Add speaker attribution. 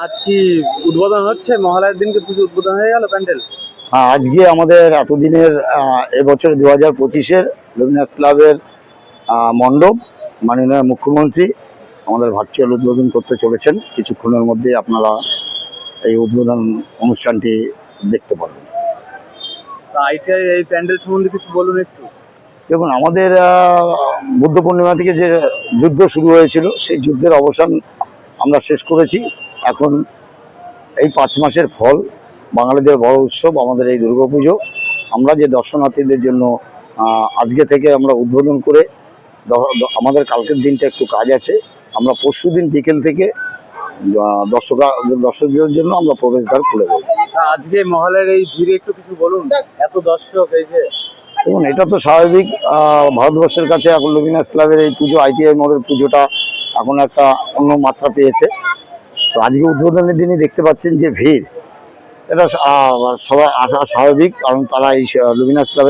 Speaker 1: আজ কি উদ্বোধন হচ্ছে? মহালয়ার দিনকে পুজো উদ্বোধন হয়ে গেল প্যান্ডেল?
Speaker 2: হ্যাঁ, আজকে আমাদের এতদিনের এবছর দু হাজার পঁচিশের লুমিনাস ক্লাবের মণ্ডপ মাননীয় মুখ্যমন্ত্রী আমাদের ভার্চুয়াল উদ্বোধন করতে চলেছেন। কিছুক্ষণের মধ্যে আপনারা এই উদ্বোধন অনুষ্ঠানটি দেখতে পারবেন।
Speaker 1: আইটিআই এই প্যান্ডেল সম্বন্ধে কিছু বলুন একটু।
Speaker 2: দেখুন আমাদের বুদ্ধ পূর্ণিমা থেকে যে যুদ্ধ শুরু হয়েছিল সেই যুদ্ধের অবসান আমরা শেষ করেছি। এখন এই পাঁচ মাসের ফল বাঙালিদের বড় উৎসব আমাদের এই দুর্গাপুজো। আমরা যে দর্শনার্থীদের জন্য আজকে থেকে আমরা উদ্বোধন করে আমাদের কালকের দিনটা একটু কাজ আছে। আমরা পরশু দিন বিকেল থেকে আহ, দর্শকা দর্শকদের জন্য আমরা প্রবেশদ্বার খুলে দেবো।
Speaker 1: আজকে মহালয়ার এই ভিড়ে একটু কিছু বলুন এত দর্শক এই যে।
Speaker 2: দেখুন এটা তো স্বাভাবিক ভারতবর্ষের কাছে এখন লুমিনাস ক্লাবের এই পুজো আইটিআই মডেল পুজোটা এখন একটা অন্য মাত্রা পেয়েছে। তো আজকে উদ্বোধনের দিনই দেখতে পাচ্ছেন যে ভিড়। এটা সবাই আসা স্বাভাবিক, কারণ তারা এই লুমিনাস ক্লাবের